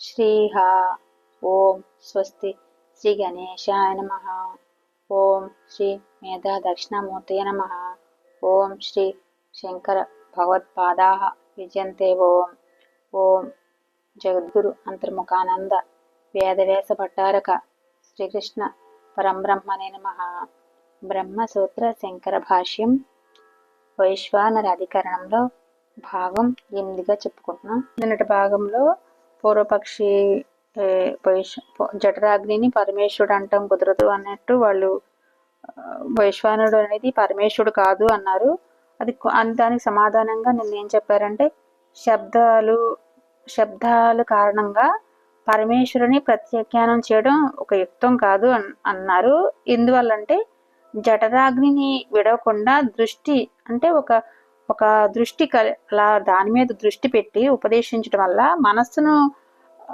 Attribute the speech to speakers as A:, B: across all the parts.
A: శ్రీహ ఓం స్వస్తి శ్రీ గణేశాయ నమ ఓం శ్రీ మేధా దక్షిణామూర్తయ నమ ఓం శ్రీ శంకర భగవత్పాదా విజయంతే ఓం ఓం జగద్గురు అంతర్ముఖానంద వేదవేశ భట్టారక శ్రీకృష్ణ పరంబ్రహ్మనే నమ బ్రహ్మసూత్ర శంకర భాష్యం వైశ్వానర అధికరణంలో భాగం ఎనిమిదిగా చెప్పుకుంటున్నాం నిన్నటి భాగంలో పూర్వపక్షి ఏ, జఠరాగ్నిని పరమేశ్వరుడు అంటాం కుదరదు అన్నట్టు వాళ్ళు వైశ్వానుడు అనేది పరమేశ్వరుడు కాదు అన్నారు. అది దానికి సమాధానంగా నిన్న ఏం చెప్పారంటే శబ్దాలు శబ్దాలు కారణంగా పరమేశ్వరుని ప్రత్యాఖ్యానం చేయడం ఒక యుక్తం కాదు అన్- అన్నారు. ఎందువల్లంటే జఠరాగ్నిని విడవకుండా దృష్టి అంటే ఒక ఒక దృష్టి అలా దాని మీద దృష్టి పెట్టి ఉపదేశించడం వల్ల మనస్సును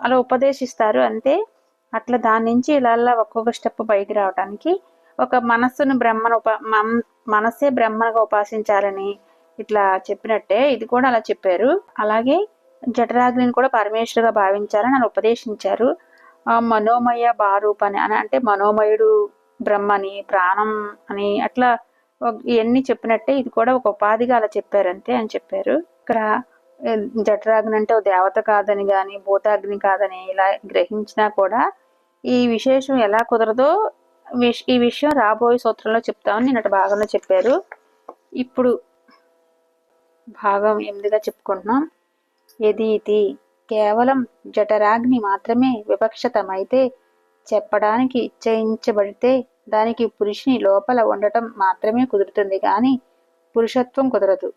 A: అలా ఉపదేశిస్తారు. అంతే అట్లా దాని నుంచి ఇలా ఒక్కొక్క స్టెప్ పైకి రావడానికి ఒక మనస్సును బ్రహ్మను ఉప మనస్సే బ్రహ్మగా ఉపాసించాలని ఇట్లా చెప్పినట్టే ఇది కూడా అలా చెప్పారు. అలాగే జఠరాగ్నిని కూడా పరమేశ్వరుగా భావించాలని అలా ఉపదేశించారు. ఆ మనోమయ బారూప్ అని అంటే మనోమయుడు బ్రహ్మని ప్రాణం అని అట్లా ఇవన్నీ చెప్పినట్టే ఇది కూడా ఒక ఉపాధిగా అలా చెప్పారంతే అని చెప్పారు. ఇక్కడ జఠరాగ్ని అంటే ఓ దేవత కాదని గాని భూతాగ్ని కాదని ఇలా గ్రహించినా కూడా ఈ విశేషం ఎలా కుదరదో విష్- ఈ విషయం రాబోయే సూత్రంలో చెప్తామని నిన్నటి భాగంలో చెప్పారు. ఇప్పుడు భాగం ఎనిమిదిగా చెప్పుకుంటున్నాం. ఎది ఇది కేవలం జఠరాగ్ని మాత్రమే వివక్షతమైతే చెప్పడానికి ఇచ్చయించబడితే దానికి పురుషుని లోపల ఉండటం మాత్రమే కుదురుతుంది కానీ పురుషత్వం కుదరదు.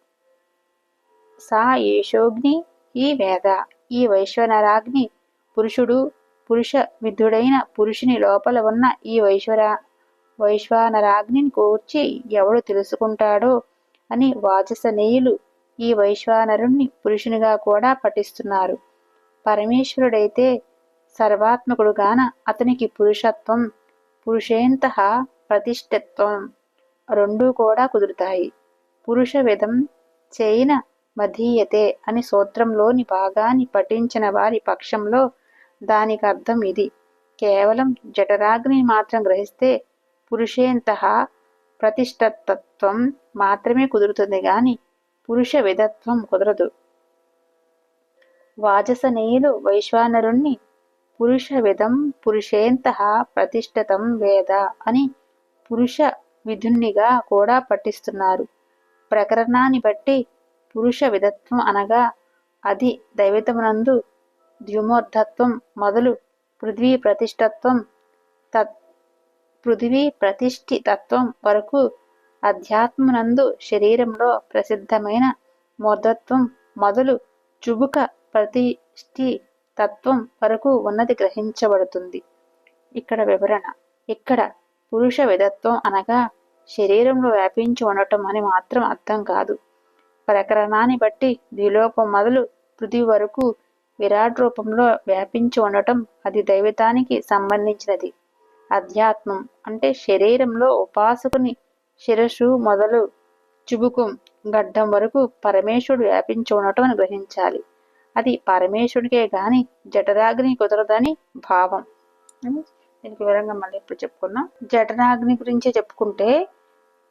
A: సా యేషోగ్ని ఈ వేద ఈ వైశ్వనరాగ్ని పురుషుడు పురుష విధుడైన పురుషుని లోపల ఉన్న ఈ వైశ్వర వైశ్వానరాగ్నిని కూర్చి ఎవడు తెలుసుకుంటాడో అని వాచసనేయులు ఈ వైశ్వానరుణ్ణి పురుషునిగా కూడా పఠిస్తున్నారు. పరమేశ్వరుడైతే సర్వాత్మకుడుగాన అతనికి పురుషత్వం పురుషేంత ప్రతిష్ఠత్వం. రెండూ కూడా కుదురుతాయి. పురుష విధం చేయిన మధీయతే అని సూత్రంలోని భాగాన్ని పఠించిన వారి పక్షంలో దానికి అర్థం ఇది. కేవలం జఠరాగ్ని మాత్రం గ్రహిస్తే పురుషేంత ప్రతిష్ఠతత్వం మాత్రమే కుదురుతుంది గాని పురుష విధత్వం కుదరదు. వాజసనేయులు వైశ్వానరుణ్ణి పురుష విధం పురుషేంత ప్రతిష్ఠితం వేద అని పురుష విధున్నిగా కూడా పఠిస్తున్నారు. ప్రకరణాన్ని బట్టి పురుష విధత్వం అనగా అది దైవతమునందు ద్యుమోర్ధత్వం మొదలు పృథ్వీ ప్రతిష్టత్వం తత్ పృథివీ ప్రతిష్ఠితత్వం వరకు అధ్యాత్మనందు శరీరంలో ప్రసిద్ధమైన మూర్ధత్వం మొదలు చుబుక ప్రతిష్ఠి తత్వం వరకు ఉన్నది గ్రహించబడుతుంది. ఇక్కడ వివరణ. ఇక్కడ పురుష విధత్వం అనగా శరీరంలో వ్యాపించి ఉండటం అని మాత్రం అర్థం కాదు. ప్రకరణాన్ని బట్టి ద్విలోకం మొదలు పృథివీ వరకు విరాట్ రూపంలో వ్యాపించి ఉండటం అది దైవతానికి సంబంధించినది. అధ్యాత్మం అంటే శరీరంలో ఉపాసకుని శిరస్సు మొదలు చుబుకం గడ్డం వరకు పరమేశ్వరుడు వ్యాపించి ఉండటం అని గ్రహించాలి. అది పరమేశ్వరుడికే గాని జఠరాగ్ని కుదరదని భావం. అని దీనికి వివరంగా మళ్ళీ ఇప్పుడు చెప్పుకున్నాం జఠరాగ్ని గురించి చెప్పుకుంటే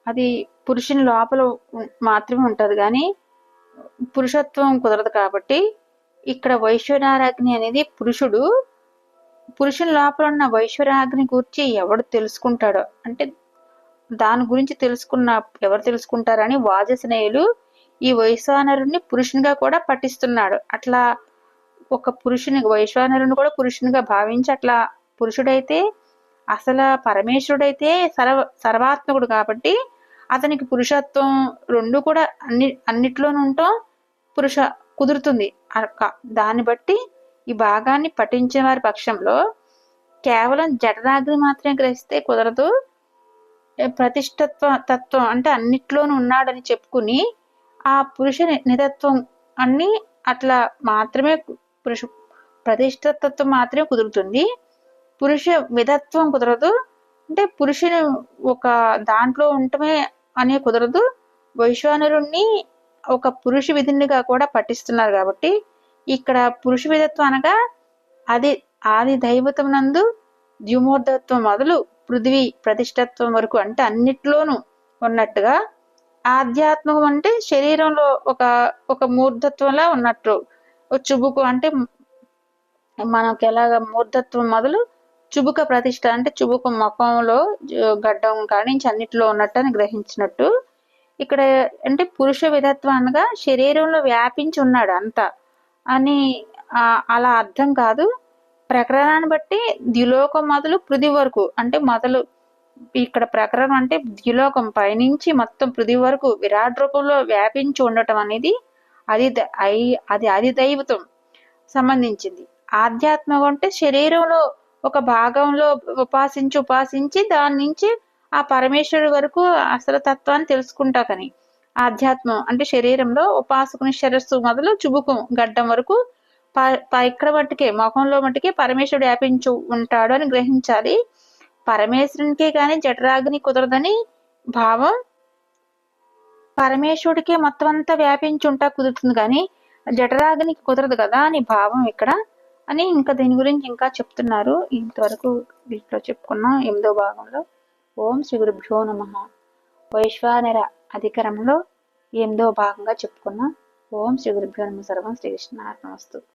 A: అది పురుషుని లోపల మాత్రమే ఉంటుంది కానీ పురుషత్వం కుదరదు కాబట్టి ఇక్కడ వైశ్వరాగ్ని అనేది పురుషుడు పురుషుని లోపల ఉన్న వైశ్వరాగ్ని గురించి ఎవడు తెలుసుకుంటాడో అంటే దాని గురించి తెలుసుకున్న ఎవరు తెలుసుకుంటారని వాజస్నేయులు ఈ వైశ్వానరుణ్ణి పురుషునిగా కూడా పఠిస్తున్నాడు అట్లా ఒక పురుషుని వైశ్వానరుని కూడా పురుషునిగా భావించి అట్లా పురుషుడైతే అసలు పరమేశ్వరుడైతే సర్వ సర్వాత్మకుడు కాబట్టి అతనికి పురుషత్వం రెండు కూడా అన్ని అన్నిట్లోనూ ఉండటం పురుష కుదురుతుంది. దాన్ని బట్టి ఈ భాగాన్ని పఠించిన వారి పక్షంలో కేవలం జఠరాగ్ని మాత్రమే గ్రహిస్తే కుదరదు. ప్రతిష్టత్వ తత్వం అంటే అన్నిట్లోనూ ఉన్నాడని చెప్పుకుని ఆ పురుష నితత్వం నిధత్వం అన్ని అట్లా మాత్రమే పురుష ప్రతిష్టతత్వం మాత్రమే కుదురుతుంది. పురుష విధత్వం కుదరదు. అంటే పురుషుని ఒక దాంట్లో ఉండటమే అనే కుదరదు. వైశ్వానరుణ్ణి ఒక పురుష విధునిగా కూడా పఠిస్తున్నారు కాబట్టి ఇక్కడ పురుష విధత్వం అనగా అది ఆది దైవతం నందు ద్యుమూర్ధత్వం మొదలు పృథ్వీ ప్రతిష్టత్వం వరకు అంటే అన్నిట్లోనూ ఉన్నట్టుగా ఆధ్యాత్మికం అంటే శరీరంలో ఒక ఒక మూర్ధత్వంలా ఉన్నట్టు చుబుకు అంటే మనకి ఎలాగ మూర్ధత్వం మొదలు చుబుక ప్రతిష్ట అంటే చుబుక ముఖంలో గడ్డం కానించి అన్నిట్లో ఉన్నట్టు అని గ్రహించినట్టు. ఇక్కడ అంటే పురుష విధత్వం అనగా శరీరంలో వ్యాపించి ఉన్నాడు అంతా అని అలా అర్థం కాదు. ప్రకరణాన్ని బట్టి ద్విలోకం మొదలు పృథి వరకు అంటే మొదలు ఇక్కడ ప్రకరణం అంటే ద్యులోకం పైనుంచి మొత్తం పృథివీ వరకు విరాట్ రూపంలో వ్యాపించి ఉండటం అనేది అది అది అది దైవతం సంబంధించింది. ఆధ్యాత్మం అంటే శరీరంలో ఒక భాగంలో ఉపాసించి ఉపాసించి దాని నుంచి ఆ పరమేశ్వరుడు వరకు అసలు తత్వాన్ని తెలుసుకుంటా కానీ ఆధ్యాత్మం అంటే శరీరంలో ఉపాసకుని శిరస్సు మొదలు చుబుకం గడ్డం వరకు ఇక్కడ మట్టుకే ముఖంలో మట్టుకే పరమేశ్వరుడు వ్యాపించు ఉంటాడు అని గ్రహించాలి. పరమేశ్వరునికే కానీ జఠరాగ్ని కుదరదని భావం పరమేశ్వరుడికే మొత్తం అంతా వ్యాపించి ఉంటా కుదురుతుంది కానీ జఠరాగ్నికి కుదరదు కదా అని భావం ఇక్కడ అని ఇంకా దీని గురించి ఇంకా చెప్తున్నారు. ఇంతవరకు వీటిలో చెప్పుకున్నాం ఎనిమిదో భాగంలో. ఓం శ్రీ గురుభ్యో నమ. వైశ్వానర అధికరంలో ఎనిమిదో భాగంగా చెప్పుకున్నాం. ఓం శ్రీ గురుభ్యో నమ. సర్వం శ్రీకృష్ణ వస్తు